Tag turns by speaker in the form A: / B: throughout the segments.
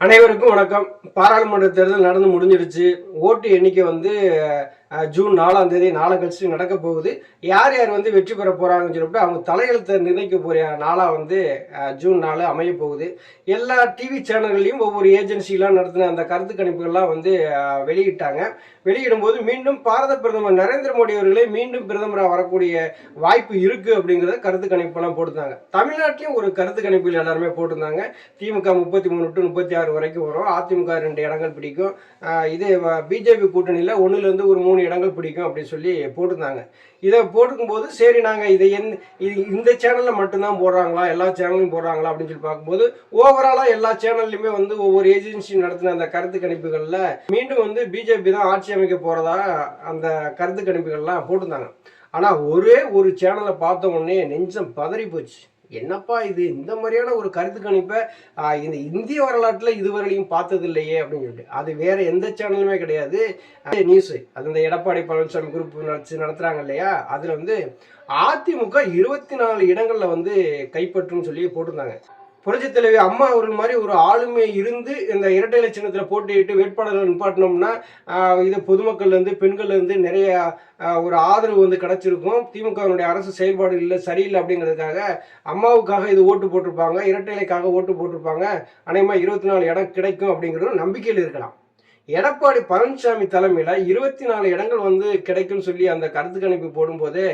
A: அனைவருக்கும் வணக்கம். பாராளுமன்ற தேர்தல் நடந்து முடிஞ்சிருச்சு ஓட்டு எண்ணிக்கை வந்து ஜூன் நாலாம் தேதி நாளை கழிச்சு நடக்க போகுது. யார் யார் வந்து வெற்றி பெற போகிறாங்கன்னு சொல்லிட்டு அவங்க தலையெழுத்தை நிர்ணயிக்க போகிற நாளாக வந்து ஜூன் நாலு அமைய போகுது. எல்லா டிவி சேனல்களையும் ஒவ்வொரு ஏஜென்சிலாம் நடத்தின அந்த கருத்து கணிப்புகள்லாம் வந்து வெளியிட்டாங்க. வெளியிடும்போது மீண்டும் பாரத பிரதமர் நரேந்திர மோடி அவர்களே மீண்டும் பிரதமராக வரக்கூடிய வாய்ப்பு இருக்குது அப்படிங்கிறத கருத்து கணிப்பெல்லாம் போட்டிருந்தாங்க. தமிழ்நாட்டிலையும் ஒரு கருத்து கணிப்பில் எல்லாருமே போட்டிருந்தாங்க. திமுக முப்பத்தி மூணு டு முப்பத்தி ஆறு வரைக்கும் வரும். அதிமுக ரெண்டு இடங்கள் பிடிக்கும். இது பிஜேபி கூட்டணியில் ஒன்றுலேருந்து ஒரு மூணு இடங்கள் பிடிக்கும் அப்படின்னு சொல்லி போட்டிருந்தாங்க. இதை போட்டுக்கும்போது சரி நாங்கள் இதை எந் இது இந்த சேனலில் மட்டும்தான் போடுறாங்களா? எல்லா சேனல்லையும் போடுறாங்களா? அப்படின்னு சொல்லி பார்க்கும்போது ஓவராலாக எல்லா சேனல்லையுமே வந்து ஒவ்வொரு ஏஜென்சி நடத்தின அந்த கருத்து கணிப்புகளில் மீண்டும் வந்து பிஜேபி தான் ஆட்சி அமைக்க போகிறதா அந்த கருத்து கணிப்புகள்லாம் போட்டிருந்தாங்க. ஆனால் ஒரே ஒரு சேனலை பார்த்த உடனே நெஞ்சம் பதறி போச்சு என்னப்பா இது? இந்த மாதிரியான ஒரு கருத்து கணிப்பை இந்த இந்திய வரலாற்றில் இதுவரையிலையும் பார்த்தது இல்லையே அப்படின்னு சொல்லிட்டு. அது வேற எந்த சேனலுமே கிடையாது. நியூஸ் அது இந்த எடப்பாடி பழனிசாமி குரூப் நடத்தி நடத்துறாங்க இல்லையா? அதில் வந்து அதிமுக இருபத்தி நாலு இடங்களில் வந்து கைப்பற்றும் சொல்லி போட்டிருந்தாங்க. புரட்சித் தலைவி அம்மா அவர்கள் மாதிரி ஒரு ஆளுமை இருந்து இந்த இரட்டை லட்சணத்தில் சின்னத்தில் போட்டியிட்டு வேட்பாளர்கள் நிப்பாட்டினோம்னா இது பொதுமக்கள்லேருந்து பெண்கள்லேருந்து நிறைய ஒரு ஆதரவு வந்து கிடச்சிருக்கும். திமுகவினுடைய அரசு செயல்பாடு இல்லை சரியில்லை அப்படிங்கிறதுக்காக அம்மாவுக்காக இது ஓட்டு போட்டிருப்பாங்க இரட்டைலைக்காக ஓட்டு போட்டிருப்பாங்க. அநேகமாக இருபத்தி நாலு இடம் கிடைக்கும் அப்படிங்கிறது நம்பிக்கையில் இருக்கலாம். எடப்பாடி பழனிசாமி தலைமையில் இருபத்தி நாலு இடங்கள் வந்து கிடைக்கும்னு சொல்லி அந்த கருத்து கணிப்பு போடும்போது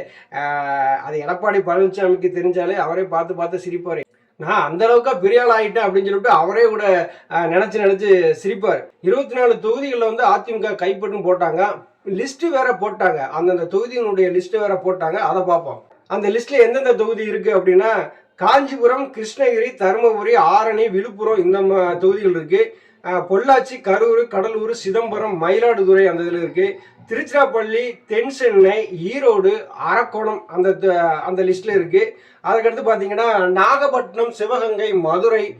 A: அது எடப்பாடி பழனிசாமிக்கு தெரிஞ்சாலே அவரே பார்த்து பார்த்து சிரிப்பார். நான் அந்த அளவுக்கா பெரிய ஆள் அப்படின்னு சொல்லிட்டு அவரே கூட நினச்சி நினைச்சு நினைச்சு சிரிப்பார். இருபத்தி நாலு தொகுதிகளில் வந்து அதிமுக கைப்பற்றும் போட்டாங்க. லிஸ்ட்டு வேற போட்டாங்க. அந்தந்த தொகுதியினுடைய லிஸ்ட்டு வேற போட்டாங்க. அதை பார்ப்போம். அந்த லிஸ்ட்ல எந்தெந்த தொகுதி இருக்கு அப்படின்னா காஞ்சிபுரம் கிருஷ்ணகிரி தருமபுரி ஆரணி விழுப்புரம் இந்த தொகுதிகள் இருக்கு. பொள்ளாச்சி கரூர் கடலூர் சிதம்பரம் மயிலாடுதுறை அந்த இதில் இருக்கு. திருச்சிராப்பள்ளி தென் சென்னை ஈரோடு அரக்கோணம் அந்த த- அந்த லிஸ்ட்ல இருக்கு. அதுக்கடுத்து பார்த்தீங்கன்னா நாகப்பட்டினம் சிவகங்கை மதுரை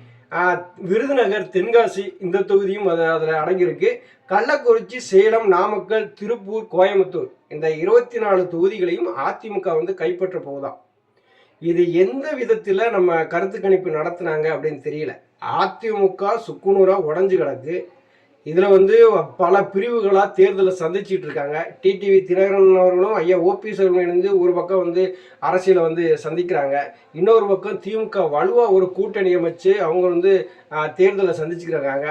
A: விருதுநகர் தென்காசி இந்த தொகுதியும் அது அதில் அடங்கியிருக்கு. கள்ளக்குறிச்சி சேலம் நாமக்கல் திருப்பூர் கோயம்புத்தூர் இந்த இருபத்தி நாலு தொகுதிகளையும் அதிமுக வந்து கைப்பற்ற போகுதான் இது எந்த விதத்தில் நம்ம கருத்து கணிப்பு நடத்துனாங்க அப்படின்னு தெரியல. அதிமுக சுக்குநூறா உடஞ்சு கிடக்கு. இதில் வந்து பல பிரிவுகளாக தேர்தலை சந்திச்சுட்டு இருக்காங்க. டிடிவி தினகரன் அவர்களும் ஐயா ஓபிஎஸ் அவர்களும் இணைந்து ஒரு பக்கம் வந்து அரசியலை வந்து சந்திக்கிறாங்க. இன்னொரு பக்கம் திமுக வலுவாக ஒரு கூட்டணி அமைச்சு அவங்க வந்து தேர்தலை சந்திச்சுக்கிறாங்க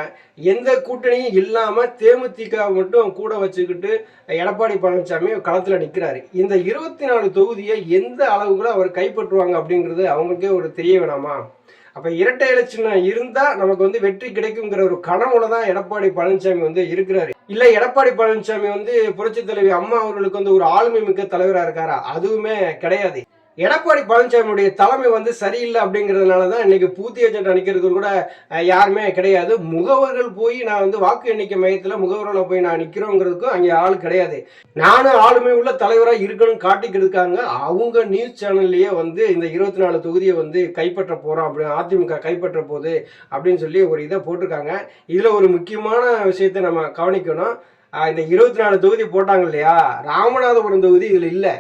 A: எந்த கூட்டணியும் இல்லாமல் தேமுதிக மட்டும் கூட வச்சுக்கிட்டு எடப்பாடி பழனிசாமி களத்தில் நிற்கிறாரு இந்த இருபத்தி நாலு தொகுதியை எந்த அளவுக்குள்ள அவர் கைப்பற்றுவாங்க அப்படிங்கிறது அவங்களுக்கே ஒரு தெரிய வேணாமா? அப்ப இரட்டை இலை சின்னம் இருந்தா நமக்கு வந்து வெற்றி கிடைக்குங்கிற ஒரு கனவுல தான் எடப்பாடி பழனிசாமி வந்து இருக்கிறாரு. இல்ல எடப்பாடி பழனிசாமி வந்து புரட்சி தலைவி அம்மா அவர்களுக்கு வந்து ஒரு ஆளுமை மிக்க தலைவரா இருக்காரா? அதுவுமே கிடையாது. எடப்பாடி பழனிசாமியுடைய தலைமை வந்து சரியில்லை அப்படிங்கிறதுனால தான் இன்னைக்கு பூத்தி ஏஜென்ட் அணிக்கிறது கூட யாருமே கிடையாது. முகவர்கள் போய் நான் வந்து வாக்கு எண்ணிக்கை மையத்தில் முகவர்களை போய் நான் நிற்கிறோங்கிறதுக்கும் அங்கே ஆள் கிடையாது. நானும் ஆளுமை உள்ள தலைவராக இருக்கணும் காட்டிக்கிறதுக்காங்க அவங்க நியூஸ் சேனல்லையே வந்து இந்த இருபத்தி நாலு தொகுதியை வந்து கைப்பற்ற போகிறோம் அப்படி அதிமுக கைப்பற்ற போகுது அப்படின்னு சொல்லி ஒரு இதை போட்டிருக்காங்க. இதில் ஒரு முக்கியமான விஷயத்தை நம்ம கவனிக்கணும். இந்த இருபத்தி நாலு தொகுதி போட்டாங்க இல்லையா? ராமநாதபுரம் தொகுதி இதில் இல்லை.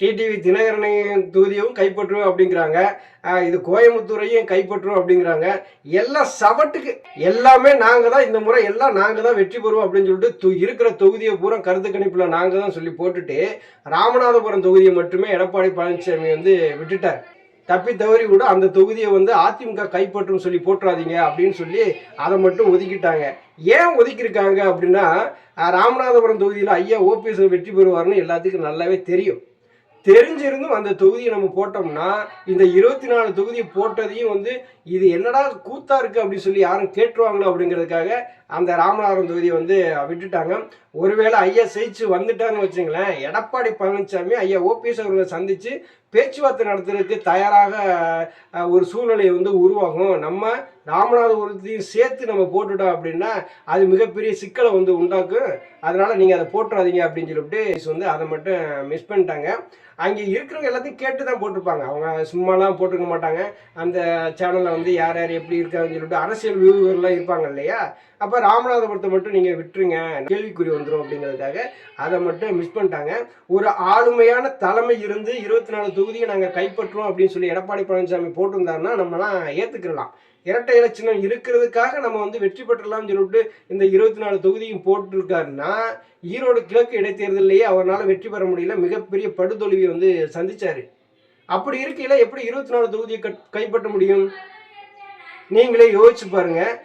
A: டிடிவி தினகரனையும் தொகுதியும் கைப்பற்றுவோம் அப்படிங்கிறாங்க. இது கோயம்புத்தூரையும் கைப்பற்றுவோம் அப்படிங்கிறாங்க. எல்லாம் சவட்டுக்கு எல்லாமே நாங்கள் தான் இந்த முறை எல்லாம் நாங்கள் தான் வெற்றி பெறுவோம் அப்படின்னு சொல்லிட்டு இருக்கிற தொகுதியை பூரா கருத்து கணிப்பில் நாங்கள் தான் சொல்லி போட்டுட்டு ராமநாதபுரம் தொகுதியை மட்டுமே எடப்பாடி பழனிசாமி வந்து விட்டுட்டார். தப்பி தவறி கூட அந்த தொகுதியை வந்து அதிமுக கைப்பற்றும் சொல்லி போட்டுறாதீங்க அப்படின்னு சொல்லி அதை மட்டும் ஒதுக்கிட்டாங்க. ஏன் ஒதுக்கியிருக்காங்க அப்படின்னா ராமநாதபுரம் தொகுதியில் ஐயா ஓபிஎஸ் வெற்றி பெறுவார்னு எல்லாத்துக்கும் நல்லாவே தெரியும். தெரிஞ்சிருந்தும் அந்த தொகுதியை நம்ம போட்டோம்னா இந்த இருபத்தி நாலு தொகுதியை போட்டதையும் வந்து இது என்னடா கூத்தா இருக்கு அப்படின்னு சொல்லி யாரும் கேட்டுருவாங்களோ அப்படிங்கிறதுக்காக அந்த ராமநாதபுரம் தொகுதியை வந்து விட்டுட்டாங்க. ஒருவேளை ஐயா ஜெயிச்சு வந்துட்டான்னு வச்சுங்களேன் எடப்பாடி பழனிசாமி ஐயா ஓபிஎஸ் அவர்களை சந்திச்சு பேச்சுவார்த்தை நடத்துறதுக்கு தயாராக ஒரு சூழ்நிலை வந்து உருவாகும். நம்ம ராமநாதபுரத்தையும் சேர்த்து நம்ம போட்டுட்டோம் அப்படின்னா அது மிகப்பெரிய சிக்கலை வந்து உண்டாக்கும். அதனால் நீங்கள் அதை போட்டுறாதீங்க அப்படின்னு சொல்லிட்டு வந்து அதை மட்டும் மிஸ் பண்ணிட்டாங்க. அங்கே இருக்கிறவங்க எல்லாத்தையும் கேட்டு தான் போட்டிருப்பாங்க. அவங்க சும்மாலாம் போட்டுக்க மாட்டாங்க. அந்த சேனலில் வந்து யார் யார் எப்படி இருக்காங்கன்னு சொல்லிட்டு அரசியல் வியூவர்லாம் இருப்பாங்க இல்லையா? அப்போ ராமநாதபுரத்தை மட்டும் நீங்கள் விட்டுருங்க. கேள்விக்குறி வந்துடும் அப்படிங்கிறதுக்காக அதை மட்டும் மிஸ் பண்ணிட்டாங்க. ஒரு ஆளுமையான தலைமை இருந்து இருபத்தி நாலு தொகுதியை நாங்கள் கைப்பற்றுவோம் அப்படின்னு சொல்லி எடப்பாடி பழனிசாமி போட்டிருந்தாருன்னா நம்மலாம் ஏற்றுக்கிடலாம் இரட்டை இலச்சினம் இருக்கிறதுக்காக நம்ம வந்து வெற்றி பெற்றலாம்னு சொல்லிட்டு இந்த இருபத்தி நாலு தொகுதியும் போட்டிருக்காருன்னா ஈரோடு கிழக்கு இடைத்தேர்தலையே அவரால் வெற்றி பெற முடியல. மிகப்பெரிய படுதோல்வியை வந்து சந்திச்சார். அப்படி இருக்கையில் எப்படி இருபத்தி நாலு தொகுதியை கட்- கைப்பற்ற முடியும்? நீங்களே யோசிச்சு பாருங்க.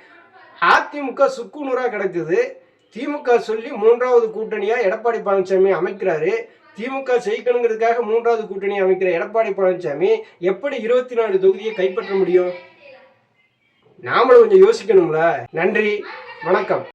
A: அதிமுக சுக்குநூறாக கிடக்குது. திமுக சொல்லி மூன்றாவது கூட்டணியாக எடப்பாடி பழனிசாமி அமைக்கிறாரு. திமுக ஜெயிக்கணுங்கிறதுக்காக மூன்றாவது கூட்டணி அமைக்கிற எடப்பாடி பழனிசாமி எப்படி இருபத்தி நாலு தொகுதியை கைப்பற்ற முடியும்? நாமளும் கொஞ்சம் யோசிக்கணும்ல. நன்றி. வணக்கம்.